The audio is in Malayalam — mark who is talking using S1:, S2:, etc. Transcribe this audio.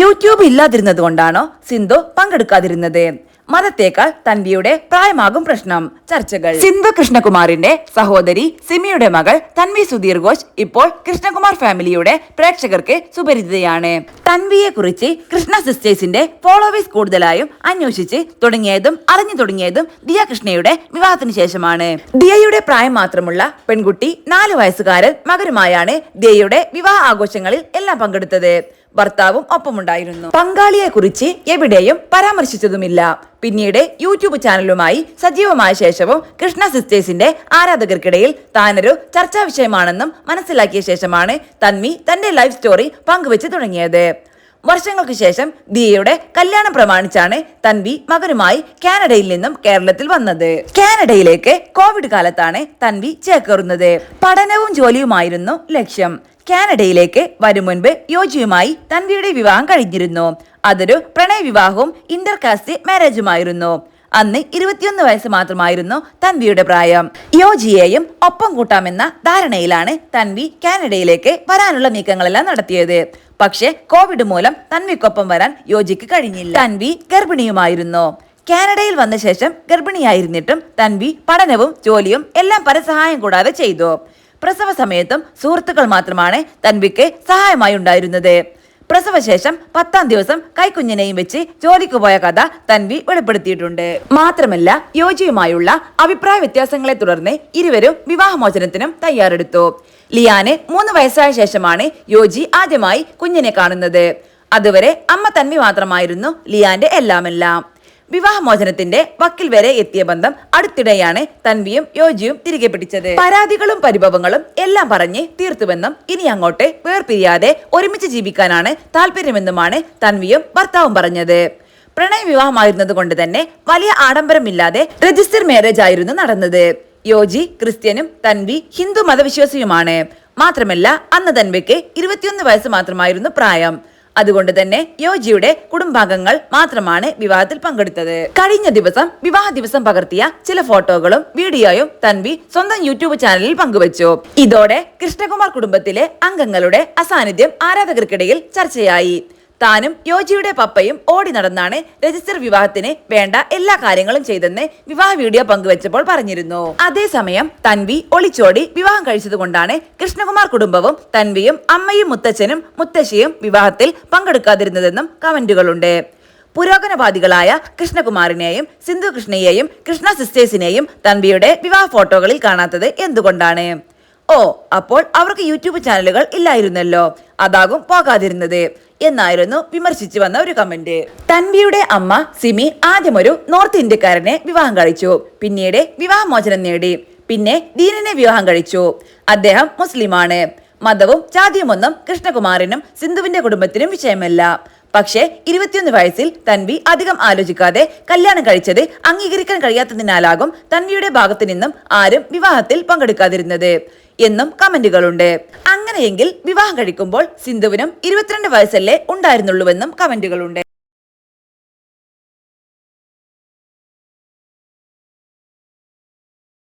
S1: യൂട്യൂബ് ഇല്ലാതിരുന്നത് കൊണ്ടാണോ സിന്ധു പങ്കെടുക്കാതിരുന്നത്? മതത്തേക്കാൾ തൻവിയുടെ പ്രായമാകും പ്രശ്നം. ചർച്ചകൾ. സിന്ധു കൃഷ്ണകുമാറിന്റെ സഹോദരി സിമിയുടെ മകൾ തൻവി സുധീർ ഘോഷ് ഇപ്പോൾ കൃഷ്ണകുമാർ ഫാമിലിയുടെ പ്രേക്ഷകർക്ക് സുപരിചിതയാണ്. തൻവിയെ കുറിച്ച് കൃഷ്ണ സിസ്റ്റേഴ്സിന്റെ ഫോളോവേഴ്സ് കൂടുതലായും അന്വേഷിച്ച് തുടങ്ങിയതും അറിഞ്ഞു തുടങ്ങിയതും ദിയ കൃഷ്ണയുടെ വിവാഹത്തിന് ശേഷമാണ്. ദിയയുടെ പ്രായം മാത്രമുള്ള പെൺകുട്ടി നാല് വയസ്സുകാരൻ മകരുമായാണ് ദിയയുടെ വിവാഹ ആഘോഷങ്ങളിൽ എല്ലാം പങ്കെടുത്തത്. ഭർത്താവും ഒപ്പമുണ്ടായിരുന്നു. പങ്കാളിയെ കുറിച്ച് എവിടെയും പരാമർശിച്ചതുമില്ല. പിന്നീട് യൂട്യൂബ് ചാനലുമായി സജീവമായ ശേഷവും കൃഷ്ണ സിസ്റ്റേഴ്സിന്റെ ആരാധകർക്കിടയിൽ താനൊരു ചർച്ചാ വിഷയമാണെന്നും മനസ്സിലാക്കിയ ശേഷമാണ് തന്മി തന്റെ ലൈഫ് സ്റ്റോറി പങ്കുവെച്ച് തുടങ്ങിയത്. വർഷങ്ങൾക്ക് ശേഷം ദിയയുടെ കല്യാണം പ്രമാണിച്ചാണ് തൻവി മകനുമായി കാനഡയിൽ നിന്നും കേരളത്തിൽ വന്നത്. കാനഡയിലേക്ക് കോവിഡ് കാലത്താണ് തൻവി ചേക്കേറുന്നത്. പഠനവും ജോലിയുമായിരുന്നു ലക്ഷ്യം. കാനഡയിലേക്ക് വരും മുൻപ് യോജിയുമായി തൻവിയുടെ വിവാഹം കഴിഞ്ഞിരുന്നു. അതൊരു പ്രണയവിവാഹവും ഇന്റർകാസ്റ്റ് ഇന്റർ മാരേജുമായിരുന്നു. അന്ന് ഇരുപത്തിയൊന്ന് വയസ്സ് മാത്രമായിരുന്നു തൻവിയുടെ പ്രായം. യോജിയെയും ഒപ്പം കൂട്ടാമെന്ന ധാരണയിലാണ് തൻവി കാനഡയിലേക്ക് വരാനുള്ള നീക്കങ്ങളെല്ലാം നടത്തിയത്. പക്ഷേ കോവിഡ് മൂലം തൻവിക്കൊപ്പം വരാൻ യോജിക്ക് കഴിഞ്ഞില്ല. തൻവി ഗർഭിണിയുമായിരുന്നു. കാനഡയിൽ വന്ന ശേഷം ഗർഭിണിയായിരുന്നിട്ടും തൻവി പഠനവും ജോലിയും എല്ലാം പരസഹായം കൂടാതെ ചെയ്തു. പ്രസവ സമയത്തും സുഹൃത്തുക്കൾ മാത്രമാണ് തൻവിക്ക് സഹായമായി ഉണ്ടായിരുന്നത്. പ്രസവശേഷം പത്താം ദിവസം കൈക്കുഞ്ഞിനെയും വെച്ച് ജോലിക്ക് പോയ കഥ തൻവി വെളിപ്പെടുത്തിയിട്ടുണ്ട്. മാത്രമല്ല യോജിയുമായുള്ള അഭിപ്രായ വ്യത്യാസങ്ങളെ തുടർന്ന് ഇരുവരും വിവാഹമോചനത്തിനും തയ്യാറെടുത്തു. ലിയാന് മൂന്ന് വയസ്സായ ശേഷമാണ് യോജി ആദ്യമായി കുഞ്ഞിനെ കാണുന്നത്. അതുവരെ അമ്മ തൻവി മാത്രമായിരുന്നു ലിയാന്റെ എല്ലാമെല്ലാം. വിവാഹമോചനത്തിന്റെ വക്കിൽ വരെ എത്തിയ ബന്ധം അടുത്തിടെയാണ് തൻവിയും യോജിയും തിരികെ പിടിച്ചത്. പരാതികളും പരിഭവങ്ങളും എല്ലാം പറഞ്ഞ് തീർത്തുവെന്നും ഇനി അങ്ങോട്ട് വേർപിരിയാതെ ഒരുമിച്ച് ജീവിക്കാനാണ് താല്പര്യമെന്നുമാണ് തൻവിയും ഭർത്താവും പറഞ്ഞത്. പ്രണയ വിവാഹമായിരുന്നത് കൊണ്ട് തന്നെ വലിയ ആഡംബരമില്ലാതെ രജിസ്റ്റർ മാരേജ് ആയിരുന്നു നടന്നത്. യോജി ക്രിസ്ത്യനും തൻവി ഹിന്ദു മതവിശ്വാസിയുമാണ്. മാത്രമല്ല അന്ന് തൻവിക്ക് ഇരുപത്തിയൊന്ന് വയസ്സ് മാത്രമായിരുന്നു പ്രായം. അതുകൊണ്ട് തന്നെ യോജിയുടെ കുടുംബാംഗങ്ങൾ മാത്രമാണ് വിവാഹത്തിൽ പങ്കെടുത്തത്. കഴിഞ്ഞ ദിവസം വിവാഹ ദിവസം പകർത്തിയ ചില ഫോട്ടോകളും വീഡിയോയും തൻവി സ്വന്തം യൂട്യൂബ് ചാനലിൽ പങ്കുവച്ചു. ഇതോടെ കൃഷ്ണകുമാർ കുടുംബത്തിലെ അംഗങ്ങളുടെ അസാന്നിധ്യം ആരാധകർക്കിടയിൽ ചർച്ചയായി. താനും യോജിയുടെ പപ്പയും ഓടി നടന്നാണ് രജിസ്റ്റർ വിവാഹത്തിന് വേണ്ട എല്ലാ കാര്യങ്ങളും ചെയ്തെന്ന് വിവാഹ വീഡിയോ പങ്കുവച്ചപ്പോൾ പറഞ്ഞിരുന്നു. അതേസമയം തൻവി ഒളിച്ചോടി വിവാഹം കഴിച്ചതുകൊണ്ടാണ് കൃഷ്ണകുമാർ കുടുംബവും തൻവിയും അമ്മയും മുത്തച്ഛനും മുത്തശ്ശിയും വിവാഹത്തിൽ പങ്കെടുക്കാതിരുന്നതെന്നും കമന്റുകളുണ്ട്. പുരോഗമനവാദികളായ കൃഷ്ണകുമാറിനെയും സിന്ധു കൃഷ്ണയെയും കൃഷ്ണ സിസ്റ്റേഴ്സിനെയും തൻവിയുടെ വിവാഹ ഫോട്ടോകളിൽ കാണാത്തത് എന്തുകൊണ്ടാണ്? ഓ അപ്പോൾ അവർക്ക് യൂട്യൂബ് ചാനലുകൾ ഇല്ലായിരുന്നല്ലോ. അതാകും പോകാതിരുന്നത്. എന്നായിരുന്നു വിമർശിച്ചു വന്ന ഒരു കമന്റ്. തൻവിയുടെ അമ്മ സിമി ആദ്യം ഒരു നോർത്ത് ഇന്ത്യക്കാരനെ വിവാഹം കഴിച്ചു. പിന്നീട് വിവാഹമോചനം നേടി. പിന്നെ ദീനനെ വിവാഹം കഴിച്ചു. അദ്ദേഹം മുസ്ലിമാണ്. മതവും ജാതിയുമൊന്നും കൃഷ്ണകുമാറിനും സിന്ധുവിന്റെ കുടുംബത്തിനും വിഷയമല്ല. പക്ഷേ ഇരുപത്തിയൊന്ന് വയസ്സിൽ തൻവി അധികം ആലോചിക്കാതെ കല്യാണം കഴിച്ചത് അംഗീകരിക്കാൻ കഴിയാത്തതിനാലാകും തൻവിയുടെ ഭാഗത്തു നിന്നും ആരും വിവാഹത്തിൽ പങ്കെടുക്കാതിരുന്നത് എന്നും കമന്റുകളുണ്ട്. അങ്ങനെയെങ്കിൽ വിവാഹം കഴിക്കുമ്പോൾ സിന്ധുവിനും ഇരുപത്തിരണ്ട് വയസ്സല്ലേ ഉണ്ടായിരുന്നുള്ളൂവെന്നും കമന്റുകളുണ്ട്.